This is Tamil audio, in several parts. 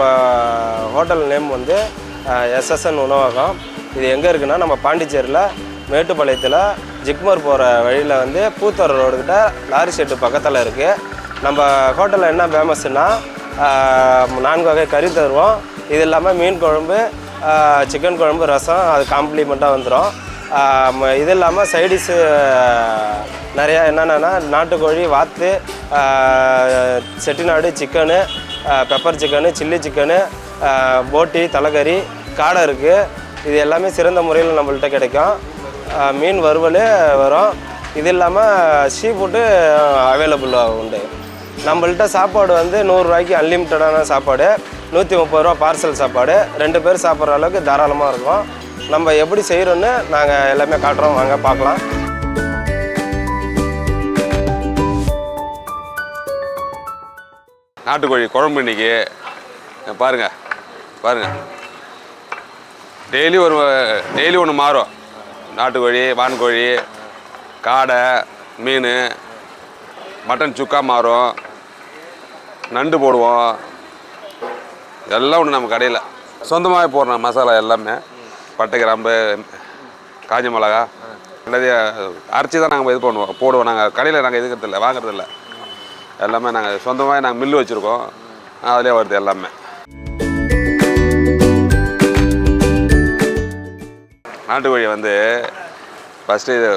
இப்போ நம்ம ஹோட்டல் நேம் வந்து எஸ்எஸ்என் உணவகம். இது எங்கே இருக்குன்னா நம்ம பாண்டிச்சேரியில் மேட்டுப்பாளையத்தில் ஜிக்மர் போகிற வழியில் வந்து பூத்தோர ரோடுக்கிட்ட லாரி ஷெட்டு பக்கத்தில் இருக்குது நம்ம ஹோட்டலில் என்ன ஃபேமஸ்னா நான்கு வகை கறி தருவோம். இது இல்லாமல் மீன் குழம்பு சிக்கன் குழம்பு ரசம் அது காம்ப்ளிமெண்ட்டாக வந்துடும் இது இல்லாமல் சைடிஷு நிறையா என்னென்னா நாட்டுக்கோழி வாத்து Chettinad chicken pepper chicken chilli chicken போட்டி தலைக்கறி காடை இருக்குது இது எல்லாமே சிறந்த முறையில் நம்மள்கிட்ட கிடைக்கும். மீன் வறுவல் வரும். இது இல்லாமல் சீ ஃபுட்டு அவைலபிளாக உண்டு. நம்மள்கிட்ட சாப்பாடு வந்து நூறுரூவாய்க்கு அன்லிமிட்டடான சாப்பாடு நூற்றி முப்பது ரூபா பார்சல் சாப்பாடு. ரெண்டு பேர் சாப்பிட்ற அளவுக்கு தாராளமாக இருக்கும். நம்ம எப்படி செய்கிறோன்னு நாங்கள் எல்லாமே காட்டுறோம். வாங்க பார்க்கலாம். நாட்டுக்கோழி குழம்பு இன்னைக்கு. பாருங்க பாருங்க. டெய்லி ஒரு டெய்லி ஒன்று மாறும். நாட்டுக்கோழி வான்கோழி காடை மீன் மட்டன் சுக்கா மாறும். நண்டு போடுவோம். எல்லாம் ஒன்று நம்ம கடையில். சொந்தமாகவே போடுறோம் மசாலா எல்லாமே. பட்டை கிராம்பு காஞ்ச மிளகா எல்லாத்தையும் அரைச்சி தான் நாங்கள் இது பண்ணுவோம் போடுவோம். நாங்கள் கடையில் நாங்கள் இதுக்கிறதில்ல வாங்குறதில்ல. எல்லாமே நாங்கள் சொந்தமாக நாங்கள் மில்லு வச்சுருக்கோம். அதிலே வருது எல்லாமே. நாட்டுக்கோழியை வந்து ஃபஸ்ட்டு இது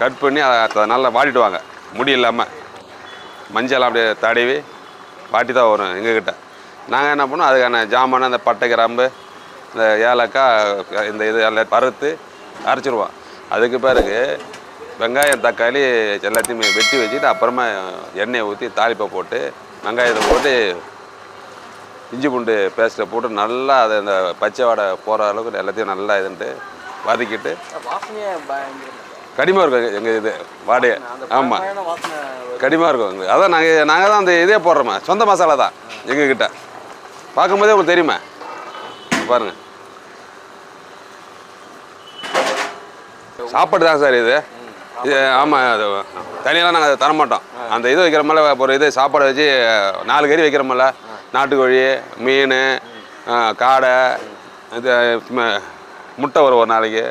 கட் பண்ணி அதை நல்லா வாட்டிடுவாங்க முடி இல்லாமல் மஞ்சள் அப்படியே தடவி வாட்டி தான் வரும் எங்ககிட்ட. நாங்கள் என்ன பண்ணோம் அதுக்கான ஜாமான் அந்த பட்டை கிராம்பு இந்த ஏலக்காய் இந்த இது எல்லாம் பறுத்து அரைச்சிருவோம். அதுக்கு பிறகு வெங்காயம் தக்காளி எல்லாத்தையுமே வெட்டி வச்சுட்டு அப்புறமா எண்ணெயை ஊற்றி தாளிப்பை போட்டு வெங்காயத்தை போட்டு இஞ்சி பூண்டு பேஸ்ட்டை போட்டு நல்லா அதை அந்த பச்சை வாடை போகிற அளவுக்கு எல்லாத்தையும் நல்லா இதுன்ட்டு வதக்கிட்டு வாசனையே பயங்கர கடிமா இருக்கும் எங்கள் இது வாடையை ஆமாம் பயங்கரமான வாசனை கடிமா இருக்கும் எங்களுக்கு. அதான் நாங்கள் நாங்கள் தான் அந்த இதே போடுறோமே? சொந்த மசாலா தான் எங்ககிட்ட. பார்க்கும்போதே உங்களுக்கு தெரியுமா? பாருங்க. சாப்பாடு தான் சார் இது. இது ஆமாம் அது தனியெல்லாம் நாங்கள் தர மாட்டோம் அந்த இது வைக்கிற மேலே ஒரு இது சாப்பாடு வச்சு நாலு கறி வைக்கிறோமில்ல நாட்டுக்கோழி மீன் காடை இது முட்டை வரும் ஒரு நாளைக்கு.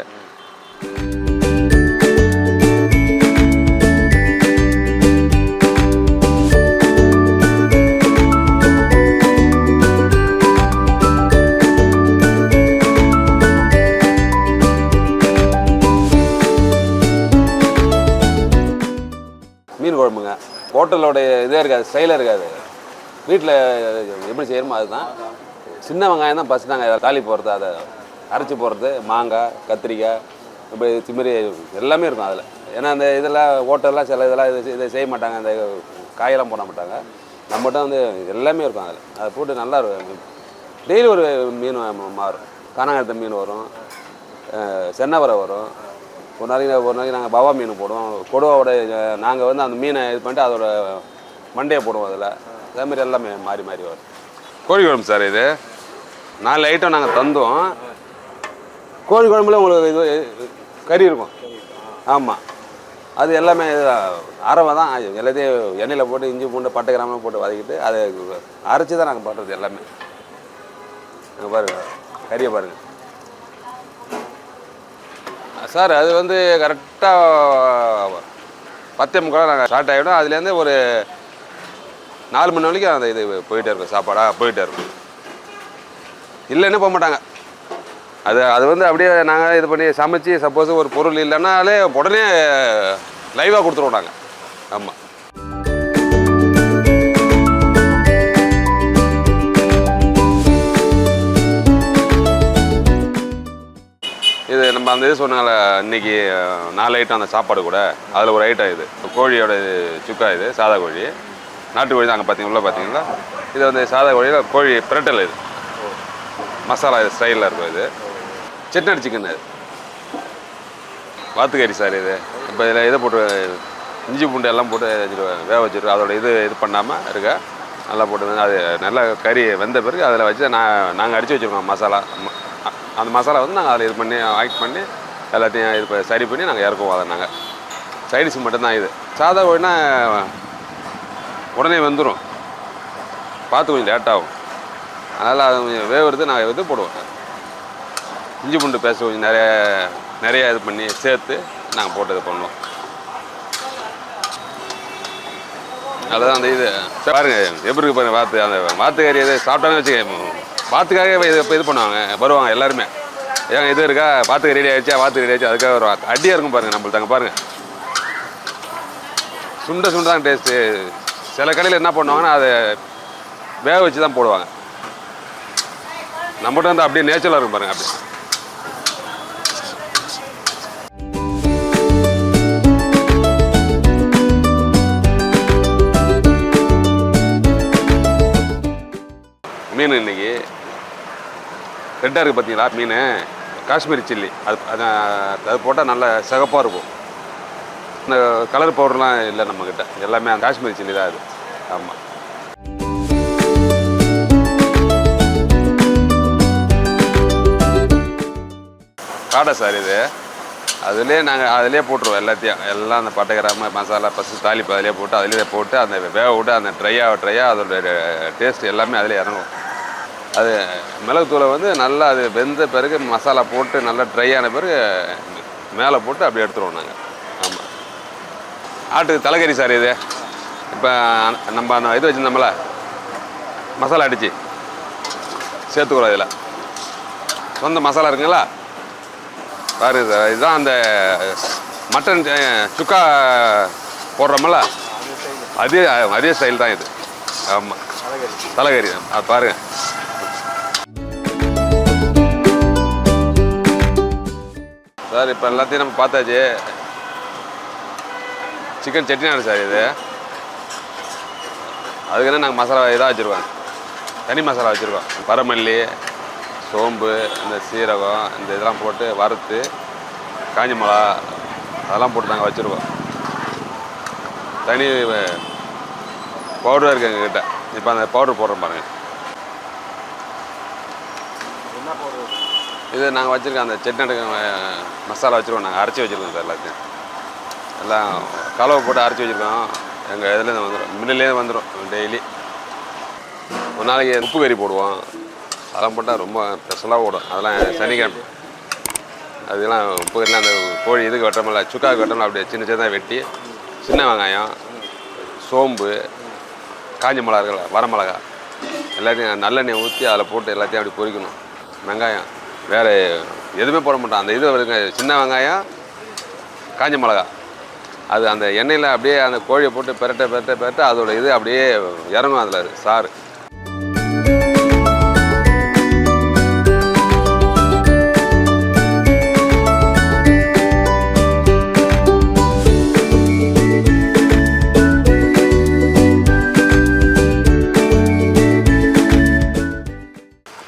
ஹோட்டலோடைய இதே இருக்காது ஸ்டைலாக இருக்காது. வீட்டில் எப்படி செய்யணுமோ அதுதான். சின்ன வெங்காயம் தான் ஃபஸ்ட் நாங்கள் தாலி போடுறது அதை அரைச்சி போடுறது மாங்காய் கத்திரிக்காய் இப்படி திமிரி எல்லாமே இருக்கும் அதில். ஏன்னா அந்த இதெல்லாம் ஹோட்டல்லாம் சில இதெல்லாம் இது இதை செய்ய மாட்டாங்க அந்த காயெல்லாம் போட மாட்டாங்க. நம்மகிட்ட வந்து எல்லாமே இருக்கும் அதில். அதை போட்டு நல்லா இருக்கும். டெய்லி ஒரு மீன் மாறும். காணாங்கழுத்த மீன் வரும் சென்னவரை வரும் ஒரு நாளைக்கு ஒரு நாளைக்கு நாங்கள் பவா மீன் போடுவோம். கொடுவாவோட நாங்கள் வந்து அந்த மீனை இது பண்ணிட்டு அதோட மண்டையை போடுவோம் அதில். அதே மாதிரி எல்லாமே மாறி மாறி வரும். கோழி குழம்பு சார் இது. நாலு ஐட்டம் நாங்கள் தந்தோம் கோழி குழம்புல உங்களுக்கு இது கறி இருக்கும். ஆமாம் அது எல்லாமே அரவை தான். எல்லாத்தையும் எண்ணெயில் போட்டு இஞ்சி பூண்டு பட்டை கிராமம் போட்டு வதக்கிட்டு அதை அரைச்சி தான் நாங்கள் பண்ணுறது எல்லாமே. அங்க பாருங்க. கறியை பாருங்க. சார் அது வந்து கரெக்டாக பத்தே முக்கால் நாங்கள் ஸ்டார்ட் ஆகிடும் அதுலேருந்து ஒரு நாலு மணி வரைக்கும் அந்த இது போயிட்டே இருக்கும் சாப்பாடாக போயிட்டே இருக்கும். இல்லைன்னு போக மாட்டாங்க. அது அது வந்து அப்படியே நாங்கள் இது பண்ணி சமைச்சு சப்போஸ் ஒரு பொருள் இல்லைன்னாலே உடனே லைவாக கொடுத்துருவோம் நாங்கள் ஆமாம் இது நம்ம அந்த இது சொன்னால இன்னைக்கு நாலு ஐட்டம் அந்த சாப்பாடு கூட அதில் ஒரு ஐட்டம் இது. கோழியோட இது சுக்கா இது சாதா கோழி. நாட்டுக்கோழி தான் அங்கே பார்த்தீங்களா பார்த்தீங்களா இது வந்து சாதா கோழியில் கோழி பிரட்டல் இது. மசாலா இது ஸ்டைலில் இருக்கும் இது. செட்னட் சிக்கன் இது. வாத்துக்கறி சார் இது. இப்போ இதில் இதை போட்டு இஞ்சி பூண்டு எல்லாம் போட்டு வேக வச்சுருக்கோம் அதோட இது இது பண்ணாமல் இருக்க நல்லா போட்டு அது நல்லா கறி வெந்த பிறகு அதில் வச்சு நான் நாங்கள் அடித்து வச்சுருக்கோம் மசாலா. அந்த மசாலா வந்து நாங்கள் அதில் இது பண்ணி ஆக்ட் பண்ணி எல்லாத்தையும் இது சரி பண்ணி நாங்கள் இறக்குவோம் அதை நாங்கள் சைடிஷ் மட்டும்தான் இது. சாதா கோழினா உடனே வெந்துடும் பார்த்து கொஞ்சம் லேட்டாகும் அதனால் அது கொஞ்சம் வேவுறது நாங்கள் இது போடுவோம். இஞ்சி பூண்டு பேச கொஞ்சம் நிறைய நிறையா இது பண்ணி சேர்த்து நாங்கள் போட்டு இது பண்ணுவோம். அதுதான் அந்த இது. பாருங்க எப்படி இருக்கு பாருங்க வாத்து அந்த வாத்து கறி எது சாப்பிட்டானே வச்சுக்க வாத்துக்காக இது இது பண்ணுவாங்க. வருவாங்க எல்லாருமே. ஏன் இது இருக்கா? வாத்துக்கு ரெடி ஆயிடுச்சா? வாத்து ரெடி ஆயிடுச்சு? அதுக்காக வருவாங்க அடியாக இருக்கும் பாருங்கள் நம்மள்ட்ட அங்கே பாருங்க. சுண்ட சுண்ட தான் டேஸ்ட்டு சில கடையில் என்ன பண்ணுவாங்கன்னா அதை வேக வச்சு தான் போடுவாங்க. நம்மகிட்ட வந்து அப்படியே நேச்சுரலாக இருக்கும் பாருங்க அப்படியே. மீன் இன்றைக்கி ரெட்டாக இருக்குது பார்த்தீங்களா மீன். காஷ்மீரி சில்லி. அது அது அது போட்டால் நல்ல சிகப்பாக இருக்கும். இந்த கலர் பவுடர்லாம் இல்லை நம்மக்கிட்ட எல்லாமே அந்த காஷ்மீரி சில்லி தான் அது. ஆமாம் காடை சார் இது. அதுலேயே நாங்கள் அதிலே போட்டுருவோம் எல்லாத்தையும். எல்லாம் அந்த பட்டை கிராம மசாலா ஃபஸ்ட்டு தாளிப்பு அதிலே போட்டு அதிலே போட்டு அந்த வேக விட்டு அந்த ட்ரையாக ட்ரையாக அதோட டேஸ்ட் எல்லாமே அதிலே இறங்கும். அது மிளகுத்தூளை வந்து நல்லா அது வெந்த பிறகு மசாலா போட்டு நல்லா ட்ரை ஆன பிறகு மேலே போட்டு அப்படி எடுத்துருவோம் நாங்கள் ஆமாம் ஆட்டுக்கு தலைகறி சார் இது. இப்போ நம்ம அந்த இது வச்சுருந்தோம்ல மசாலா அடித்து சேர்த்துக்கிறோம் இதில். சொந்த மசாலா இருக்குங்களா? பாருங்க சார் இதுதான் அந்த மட்டன் சுக்கா போடுறோம்ல அதே அதே ஸ்டைல் தான் இது. ஆமாம் தலைகறி அது பாருங்கள் சார் இப்போ எல்லாத்தையும் நம்ம பார்த்தாச்சு. சிக்கன் செட்டிநாடு சார் இது. அதுக்குன்னு நாங்கள் மசாலா இதாக வச்சுருக்கோம். தனி மசாலா வச்சுருக்கோம். வரமல்லி சோம்பு இந்த சீரகம் இந்த இதெல்லாம் போட்டு வறுத்து காஞ்ச மிளகா அதெல்லாம் போட்டு நாங்கள் வச்சுருக்கோம். தனி பவுடர் இருக்குது எங்ககிட்ட. இப்போ அந்த பவுடர் போடுறோம் பாருங்கள் இது நாங்கள் வச்சுருக்கோம் அந்த செட்னடு மசாலா வச்சுருக்கோம். நாங்கள் அரைச்சி வச்சுருக்கோம் சார் எல்லாத்தையும். எல்லாம் கலவை போட்டு அரைச்சி வச்சுருக்கோம். எங்கள் இதுலேருந்து வந்துடும் மில்லுலேருந்து வந்துடும் டெய்லி. ஒரு நாளைக்கு உப்பு கறி போடுவோம். அதெல்லாம் போட்டால் ரொம்ப ஸ்பெஷலாக ஓடும். அதெல்லாம் சனிக்கிழமை. அதெல்லாம் உப்பு கறிலாம் அந்த கோழி இதுக்கு வெட்டமில்ல சுக்காவுக்கு வெட்டமில்ல அப்படியே சின்ன சின்னதாக வெட்டி சின்ன வெங்காயம் சோம்பு காஞ்ச மிளகா இருக்குல்ல வரமிளகா எல்லாத்தையும் நல்லெண்ணெய் ஊற்றி அதில் போட்டு எல்லாத்தையும் அப்படி பொரிக்கணும். வெங்காயம். வேறு எதுவுமே போட மாட்டோம் அந்த இது வருங்க சின்ன வெங்காயம் காஞ்ச மிளகா. அது அந்த எண்ணெயில் அப்படியே அந்த கோழியை போட்டு பெரட்ட பெரட்ட பெரட்ட அதோட இது அப்படியே இறங்கும் அதில் சாறு.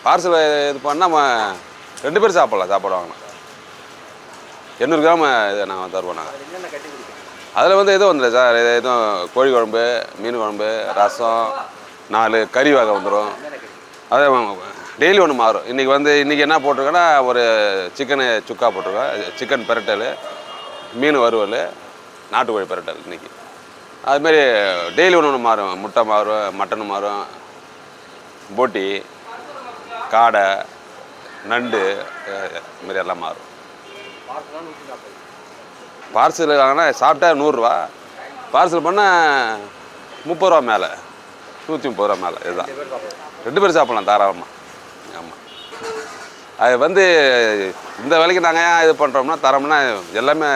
பார்சல் இது பண்ணால் நம்ம ரெண்டு பேரும் சாப்பிட்லாம் சாப்பாடு எண்ணூறு கிராம் இதை நாங்கள் தருவோம் நாங்கள் அதில் வந்து எதுவும் வந்துடும் சார் இது எதுவும் கோழி குழம்பு மீன் குழம்பு ரசம் நாலு கறி வகை வந்துடும் அதே டெய்லி ஒன்று மாறும். இன்றைக்கி வந்து இன்றைக்கி என்ன போட்டிருக்கோன்னா ஒரு சிக்கனு சுக்கா போட்டிருக்கோம். சிக்கன் பெரட்டல் மீன் வறுவல் நாட்டுக்கோழி பெரட்டல் இன்றைக்கி அதுமாரி டெய்லி ஒன்று ஒன்று மாறும். முட்டை மாறும் மட்டன் மாறும் போட்டி காடை நண்டு அஹ் இது மாதிரி எல்லாம் மாறும். பார்சல் வாங்கினா சாப்பிட்டா நூறுரூவா. பார்சல் பண்ணால் முப்பது ரூபா மேலே. நூற்றி முப்பது ரூபா மேலே. இதுதான். ரெண்டு பேரும் சாப்பிட்லாம் தாராளமாக ஆமாம் அது வந்து இந்த வேலைக்கு நாங்கள் ஏன் இது பண்ணுறோம்னா தரோம்னா எல்லாமே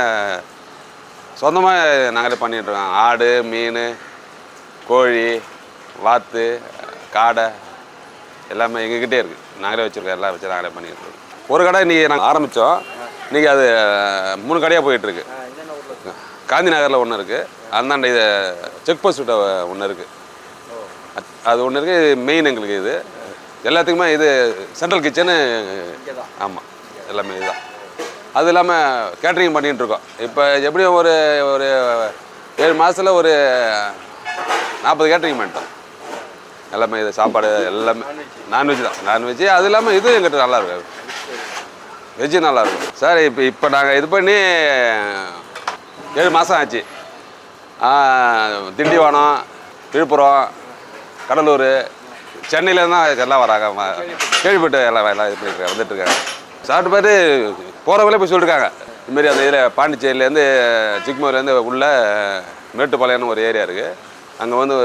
சொந்தமாக நாங்களே பண்ணிகிட்ருக்கோம் ஆடு மீன் கோழி வாத்து காடை எல்லாமே எங்ககிட்டே இருக்குது நாங்களே வச்சுருக்கோம் எல்லாம் வச்சு நாங்களே பண்ணிட்டு இருக்கோம் ஒரு கடை இன்றைக்கி நாங்கள் ஆரம்பித்தோம் இன்றைக்கி அது மூணு கடையாக போயிட்டுருக்கு. காந்தி நகரில் ஒன்று இருக்குது அந்தாண்ட இது செக் போஸ்ட் ஒன்று இருக்குது அது ஒன்று இருக்குது மெயின் எங்களுக்கு இது. எல்லாத்துக்குமே இது சென்ட்ரல் கிச்சனு ஆமாம் எல்லாமே இதுதான். அது இல்லாமல் கேட்ரிங் பண்ணிகிட்டு இருக்கோம். இப்போ எப்படியும் ஒரு ஒரு ஏழு மாதத்தில் ஒரு நாற்பது கேட்ரிங் பண்ணிட்டோம். எல்லாமே இது சாப்பாடு எல்லாமே நான்வெஜ் தான். நான்வெஜ் அது இல்லாமல் இது எங்கிட்ட நல்லா இருக்கும் வெஜ்ஜு நல்லா இருக்கும். சார் இப்போ இப்போ நாங்கள் இது பண்ணி ஏழு மாதம் ஆச்சு. திண்டிவனம் விழுப்புரம் கடலூர் சென்னையிலேருந்து தான் எல்லாம் வராங்க. கேள்விப்பட்டு எல்லாம் எல்லாம் இது பண்ணிருக்காங்க வந்துட்டுருக்காங்க சாப்பிட்டு பார்த்து போகிறவங்களே போய் சொல்லியிருக்காங்க இதுமாரி அந்த இதில் பாண்டிச்சேரியிலேருந்து சிக்மூர்லேருந்து உள்ள மேட்டுப்பாளையம்னு ஒரு ஏரியா இருக்குது அங்கே வந்து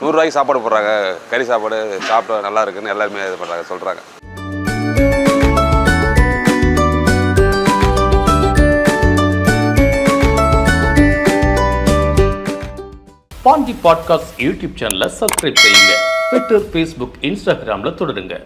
நூறுரூவாய்க்கு சாப்பாடு போடுறாங்க. கறி சாப்பாடு சாப்பிட்டா நல்லா இருக்குன்னு எல்லாருமே இது பண்ணுறாங்க சொல்கிறாங்க பாண்டி பாட்காஸ்ட் யூடியூப் சேனலை சப்ஸ்கிரைப் செய்யுங்க. ட்விட்டர் ஃபேஸ்புக் இன்ஸ்டாகிராமில் தொடருங்க.